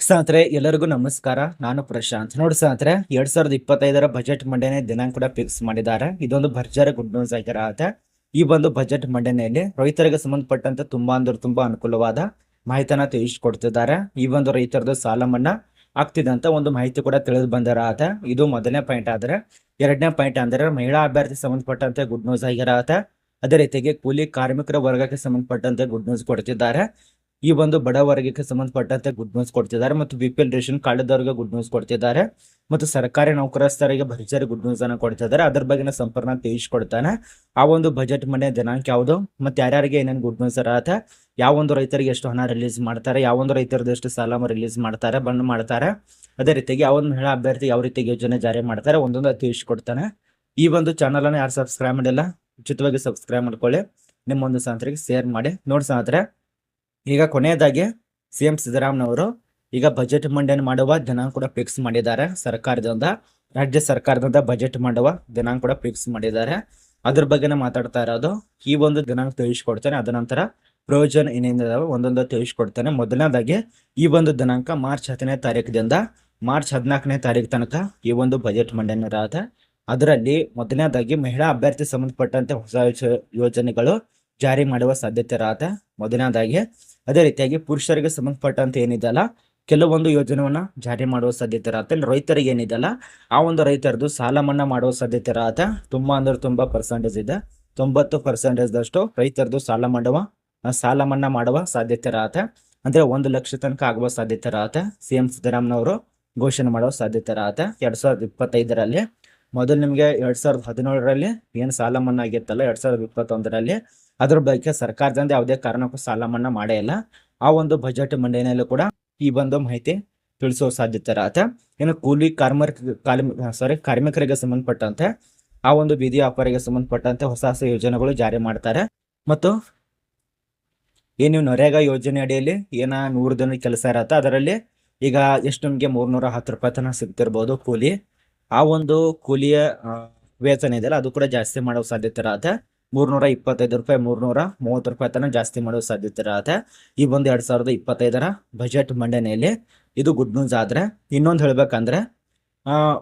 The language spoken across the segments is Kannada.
ಸ್ನೇಹಿತರೆ, ಎಲ್ಲರಿಗೂ ನಮಸ್ಕಾರ. ನಾನು ಪ್ರಶಾಂತ್. ನೋಡಿ ಸ್ನೇಹಿತರೆ, ಎರಡ್ ಸಾವಿರದ ಇಪ್ಪತ್ತೈದರ ಬಜೆಟ್ ಮಂಡನೆ ದಿನಾಂಕ ಕೂಡ ಫಿಕ್ಸ್ ಮಾಡಿದ್ದಾರೆ. ಇದೊಂದು ಭರ್ಜರಿ ಗುಡ್ ನ್ಯೂಸ್ ಆಗಿರತ್ತೆ ಈ ಒಂದು ಬಜೆಟ್ ಮಂಡನೆಯಲ್ಲಿ ರೈತರಿಗೆ ಸಂಬಂಧಪಟ್ಟಂತೆ ತುಂಬಾ ಅಂದ್ರೆ ತುಂಬಾ ಅನುಕೂಲವಾದ ಮಾಹಿತಿಯನ್ನ ತಿಳಿಸಿಕೊಡ್ತಿದ್ದಾರೆ. ಈ ಒಂದು ರೈತರದ ಸಾಲ ಮನ್ನಾ ಆಗ್ತಿದೆ ಅಂತ ಒಂದು ಮಾಹಿತಿ ಕೂಡ ತಿಳಿದು ಬಂದಿರತ್ತೆ ಇದು ಮೊದಲನೇ ಪಾಯಿಂಟ್ ಆದ್ರೆ, ಎರಡನೇ ಪಾಯಿಂಟ್ ಅಂದ್ರೆ ಮಹಿಳಾ ಅಭ್ಯರ್ಥಿ ಸಂಬಂಧಪಟ್ಟಂತೆ ಗುಡ್ ನ್ಯೂಸ್ ಆಗಿರತ್ತೆ ಅದೇ ರೀತಿಯಾಗಿ ಕೂಲಿ ಕಾರ್ಮಿಕರ ವರ್ಗಕ್ಕೆ ಸಂಬಂಧಪಟ್ಟಂತೆ ಗುಡ್ ನ್ಯೂಸ್ ಕೊಡ್ತಿದ್ದಾರೆ. ಈ ಒಂದು ಬಡ ವರ್ಗಕ್ಕೆ ಸಂಬಂಧಪಟ್ಟಂತೆ ಗುಡ್ ನ್ಯೂಸ್ ಕೊಡ್ತಿದ್ದಾರೆ ಮತ್ತು ಬಿ ಪಿ ಎಲ್ ರೇಷನ್ ಕಾರ್ಡ್ದವ್ರಿಗೆ ಗುಡ್ ನ್ಯೂಸ್ ಕೊಡ್ತಿದ್ದಾರೆ ಮತ್ತು ಸರ್ಕಾರಿ ನೌಕರಸ್ಥರಿಗೆ ಭರ್ಜರಿ ಗುಡ್ ನ್ಯೂಸ್ ಅನ್ನ ಕೊಡ್ತಿದ್ದಾರೆ. ಅದ್ರ ಬಗ್ಗೆ ಸಂಪೂರ್ಣ ತಿಳಿಸ್ಕೊಡ್ತಾನೆ. ಆ ಒಂದು ಬಜೆಟ್ ಮನೆ ದಿನಾಂಕ ಯಾವುದು? ಮತ್ತೆ ಯಾರ್ಯಾರಿಗೆ ಏನೇನು ಗುಡ್ ನ್ಯೂಸ್ ಇರತ್ತೆ? ಯಾವ ಒಂದು ರೈತರಿಗೆ ಎಷ್ಟು ಹಣ ರಿಲೀಸ್ ಮಾಡ್ತಾರೆ? ಯಾವ ಒಂದು ರೈತರದ್ದು ಎಷ್ಟು ಸಾಲ ರಿಲೀಸ್ ಮಾಡ್ತಾರೆ? ಬಂದ್ ಮಾಡ್ತಾರೆ? ಅದೇ ರೀತಿಯಾಗಿ ಯಾವ ಒಂದು ಮಹಿಳಾ ಅಭ್ಯರ್ಥಿ ಯಾವ ರೀತಿ ಯೋಜನೆ ಜಾರಿ ಮಾಡ್ತಾರೆ? ಒಂದೊಂದು ತಿಳಿಸ್ಕೊಡ್ತಾನೆ. ಈ ಒಂದು ಚಾನಲನ್ನು ಯಾರು ಸಬ್ಸ್ಕ್ರೈಬ್ ಮಾಡಿಲ್ಲ, ಉಚಿತವಾಗಿ ಸಬ್ಸ್ಕ್ರೈಬ್ ಮಾಡ್ಕೊಳ್ಳಿ. ನಿಮ್ಮ ಒಂದು ಶೇರ್ ಮಾಡಿ. ನೋಡಿ ಸ್ನೇಹಿತರೆ ಈಗ ಕೊನೆಯದಾಗಿ ಸಿ ಎಂ ಸಿದ್ದರಾಮಯ್ಯನವರು ಈಗ ಬಜೆಟ್ ಮಂಡನೆ ಮಾಡುವ ದಿನಾಂಕ ಕೂಡ ಫಿಕ್ಸ್ ಮಾಡಿದ್ದಾರೆ. ಸರ್ಕಾರದಿಂದ, ರಾಜ್ಯ ಸರ್ಕಾರದಿಂದ ಬಜೆಟ್ ಮಾಡುವ ದಿನಾಂಕ ಕೂಡ ಫಿಕ್ಸ್ ಮಾಡಿದ್ದಾರೆ. ಅದ್ರ ಬಗ್ಗೆನೇ ಮಾತಾಡ್ತಾ ಇರೋದು, ಈ ಒಂದು ದಿನಾಂಕ ತಿಳಿಸ್ಕೊಡ್ತೇನೆ ಅದ ನಂತರ ಪ್ರಯೋಜನ ಏನೇನಿದಾವೆ ಒಂದೊಂದು ತಿಳಿಸ್ಕೊಡ್ತೇನೆ. ಮೊದಲನೇದಾಗಿ ಈ ಒಂದು ದಿನಾಂಕ ಮಾರ್ಚ್ ಹತ್ತನೇ ತಾರೀಕಿನಿಂದ ಮಾರ್ಚ್ ಹದಿನಾಲ್ಕನೇ ತಾರೀಕು ತನಕ ಈ ಒಂದು ಬಜೆಟ್ ಮಂಡನೆ ಅದರಲ್ಲಿ ಮೊದಲನೇದಾಗಿ ಮಹಿಳಾ ಅಭ್ಯರ್ಥಿ ಸಂಬಂಧಪಟ್ಟಂತೆ ಹೊಸ ಯೋಜನೆಗಳು ಜಾರಿ ಮಾಡುವ ಸಾಧ್ಯತೆ ಇರತ್ತೆ ಮೊದಲನೇದಾಗಿ, ಅದೇ ರೀತಿಯಾಗಿ ಪುರುಷರಿಗೆ ಸಂಬಂಧಪಟ್ಟಂತೆ ಏನಿದೆಯಲ್ಲ, ಕೆಲವೊಂದು ಯೋಜನೆಯನ್ನ ಜಾರಿ ಮಾಡುವ ಸಾಧ್ಯತೆ ಇರತ್ತೆ ರೈತರಿಗೆ ಏನಿದೆಯಲ್ಲ, ಆ ಒಂದು ರೈತರದ್ದು ಸಾಲ ಮನ್ನಾ ಮಾಡುವ ಸಾಧ್ಯತೆ ಇರತ್ತೆ ತುಂಬಾ ಅಂದ್ರೆ ತುಂಬಾ ಪರ್ಸೆಂಟೇಜ್ ಇದೆ. ತೊಂಬತ್ತು ಪರ್ಸೆಂಟೇಜ್ ದಷ್ಟು ರೈತರದ್ದು ಸಾಲ ಮಾಡುವ ಸಾಲ ಮನ್ನಾ ಮಾಡುವ ಸಾಧ್ಯತೆ ಇರತ್ತೆ ಅಂದ್ರೆ ಒಂದು ಲಕ್ಷ ತನಕ ಆಗುವ ಸಾಧ್ಯತೆ ಇರತ್ತೆ ಸಿ ಎಂ ಸಿದ್ದರಾಮನವರು ಘೋಷಣೆ ಮಾಡುವ ಸಾಧ್ಯತೆ ಇರತ್ತೆ ಎರಡ್ ಸಾವಿರದ ಇಪ್ಪತ್ತೈದರಲ್ಲಿ, ಮೊದಲು ನಿಮಗೆ ಎರಡ್ ಸಾವಿರದ ಹದಿನೇಳರಲ್ಲಿ ಏನು ಸಾಲ ಮನ್ನಾ ಆಗಿತ್ತಲ್ಲ, ಎರಡ್ ಸಾವಿರದ ಇಪ್ಪತ್ತೊಂದರಲ್ಲಿ ಅದ್ರ ಬಗ್ಗೆ ಸರ್ಕಾರದಿಂದ ಯಾವುದೇ ಕಾರಣಕ್ಕೂ ಸಾಲ ಮನ್ನಾ ಮಾಡೇ ಇಲ್ಲ. ಆ ಒಂದು ಬಜೆಟ್ ಮಂಡನೆಯಲ್ಲೂ ಕೂಡ ಈ ಒಂದು ಮಾಹಿತಿ ತಿಳಿಸೋ ಸಾಧ್ಯತೆ ಇರತ್ತೆ ಇನ್ನು ಕೂಲಿ ಕಾರ್ಮಿಕ ಸಾರಿ ಕಾರ್ಮಿಕರಿಗೆ ಸಂಬಂಧಪಟ್ಟಂತೆ ಆ ಒಂದು ಬೀದಿ ವ್ಯಾಪಾರಿಗೆ ಸಂಬಂಧಪಟ್ಟಂತೆ ಹೊಸ ಹೊಸ ಯೋಜನೆಗಳು ಜಾರಿ ಮಾಡ್ತಾರೆ. ಮತ್ತು ಏನು ನರೇಗಾ ಯೋಜನೆ ಅಡಿಯಲ್ಲಿ ಏನ ನೂರು ದಿನ ಕೆಲಸ ಇರತ್ತೆ, ಅದರಲ್ಲಿ ಈಗ ಎಷ್ಟು ನಿಮಗೆ ಮೂರ್ನೂರ ಹತ್ತು ರೂಪಾಯಿ ತನಕ ಸಿಗ್ತಿರ್ಬೋದು ಕೂಲಿ. ಆ ಒಂದು ಕೂಲಿಯ ವೇತನ ಇದೆಯಲ್ಲ, ಅದು ಕೂಡ ಜಾಸ್ತಿ ಮಾಡೋ ಸಾಧ್ಯತೆ ಇರತ್ತೆ. ಮೂರ್ನೂರ ಇಪ್ಪತ್ತೈದು ರೂಪಾಯಿ ಮೂರ್ನೂರ ಮೂವತ್ತು ರೂಪಾಯಿ ತನಕ ಜಾಸ್ತಿ ಮಾಡುವ ಸಾಧ್ಯತೆ ಇರುತ್ತೆ. ಈ ಒಂದು ಎರಡು ಸಾವಿರದ ಇಪ್ಪತ್ತೈದರ ಬಜೆಟ್ ಮಂಡನೆಯಲ್ಲಿ ಇದು ಗುಡ್ ನ್ಯೂಸ್ ಆದ್ರೆ, ಇನ್ನೊಂದು ಹೇಳ್ಬೇಕಂದ್ರೆ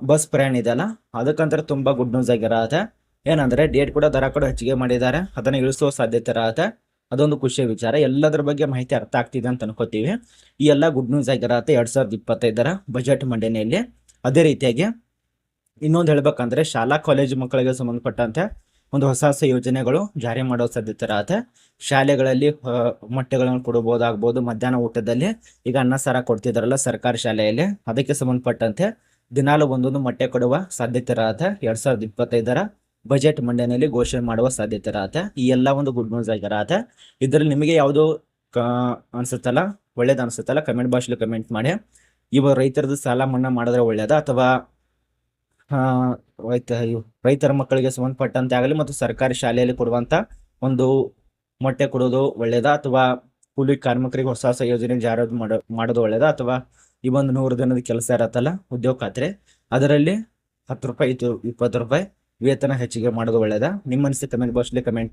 ಬಸ್ ಪ್ರಯಾಣ ಇದೆಯಲ್ಲ ಅದಕ್ಕಂತರ ತುಂಬಾ ಗುಡ್ ನ್ಯೂಸ್ ಆಗಿರತ್ತೆ ಏನಂದ್ರೆ ಡೇಟ್ ಕೂಡ ದರ ಕೂಡ ಹೆಚ್ಚಿಗೆ ಮಾಡಿದ್ದಾರೆ, ಅದನ್ನ ಇಳಿಸುವ ಸಾಧ್ಯತೆ ಇರತ್ತೆ. ಅದೊಂದು ಖುಷಿಯ ವಿಚಾರ. ಎಲ್ಲದರ ಬಗ್ಗೆ ಮಾಹಿತಿ ಅರ್ಥ ಆಗ್ತಿದೆ ಅಂತ ಅನ್ಕೋತೀವಿ. ಈ ಎಲ್ಲ ಗುಡ್ ನ್ಯೂಸ್ ಆಗಿರತ್ತೆ ಎರಡು ಸಾವಿರದ ಇಪ್ಪತ್ತೈದರ ಬಜೆಟ್ ಮಂಡನೆಯಲ್ಲಿ. ಅದೇ ರೀತಿಯಾಗಿ, ಇನ್ನೊಂದು ಹೇಳ್ಬೇಕಂದ್ರೆ, ಶಾಲಾ, ಕಾಲೇಜು ಮಕ್ಕಳಿಗೆ ಸಂಬಂಧಪಟ್ಟಂತೆ ಒಂದು ಹೊಸ ಹೊಸ ಯೋಜನೆಗಳು ಜಾರಿ ಮಾಡೋ ಸಾಧ್ಯತೆ ಶಾಲೆಗಳಲ್ಲಿ ಮೊಟ್ಟೆಗಳನ್ನು ಕೊಡಬಹುದಾಗಬಹುದು ಮಧ್ಯಾಹ್ನ ಊಟದಲ್ಲಿ ಈಗ ಅನ್ನ, ಸಾರ ಕೊಡ್ತಿದಾರಲ್ಲ ಸರ್ಕಾರಿ ಶಾಲೆಯಲ್ಲಿ. ಅದಕ್ಕೆ ಸಂಬಂಧಪಟ್ಟಂತೆ ದಿನಾಲು ಒಂದೊಂದು ಮೊಟ್ಟೆ ಕೊಡುವ ಸಾಧ್ಯತೆ ಇರತ್ತೆ. ಎರಡ್ ಸಾವಿರದ ಇಪ್ಪತ್ತೈದರ ಬಜೆಟ್ ಮಂಡನೆಯಲ್ಲಿ ಘೋಷಣೆ ಮಾಡುವ ಸಾಧ್ಯತೆ ಇರತ್ತೆ. ಈ ಎಲ್ಲ ಒಂದು ಗುಡ್ ನ್ಯೂಸ್ ಆಗಿರತ್ತೆ ಇದರಲ್ಲಿ ನಿಮಗೆ ಯಾವುದು ಅನ್ಸುತ್ತಲ್ಲ, ಒಳ್ಳೇದು ಅನ್ಸುತ್ತಲ್ಲ, ಕಮೆಂಟ್ ಭಾಷೆಯಲ್ಲಿ ಕಮೆಂಟ್ ಮಾಡಿ. ಇವಾಗ ರೈತರದ್ದು ಸಾಲ ಮನ್ನಾ ಮಾಡಿದ್ರೆ ಒಳ್ಳೇದಾ ಅಥವಾ ರೈತರ ಮಕ್ಕಳಿಗೆ ಸಂಬಂಧಪಟ್ಟಂತೆ ಆಗಲಿ ಮತ್ತು ಸರ್ಕಾರಿ ಶಾಲೆಯಲ್ಲಿ ಕೊಡುವಂತ ಒಂದು ಮೊಟ್ಟೆ ಕೊಡೋದು ಒಳ್ಳೇದಾ? ಅಥವಾ ಕೂಲಿ ಕಾರ್ಮಿಕರಿಗೆ ಹೊಸ ಹೊಸ ಯೋಜನೆ ಜಾರಿ ಮಾಡೋ, ಮಾಡೋದು ಒಳ್ಳೇದಾ? ಅಥವಾ ಈ ಒಂದು ನೂರು ದಿನದ ಕೆಲಸ ಇರತ್ತಲ್ಲ, ಉದ್ಯೋಗ ಖಾತ್ರಿ, ಅದರಲ್ಲಿ ಹತ್ತು ರೂಪಾಯಿ ಇಪ್ಪತ್ತು ರೂಪಾಯಿ ವೇತನ ಹೆಚ್ಚಿಗೆ ಮಾಡೋದು ಒಳ್ಳೇದಾ? ನಿಮ್ಮ ಅನಿಸಿಕೆ ಕಮೆಂಟ್ ಬಾಕ್ಸ್ಲಿ ಕಮೆಂಟ್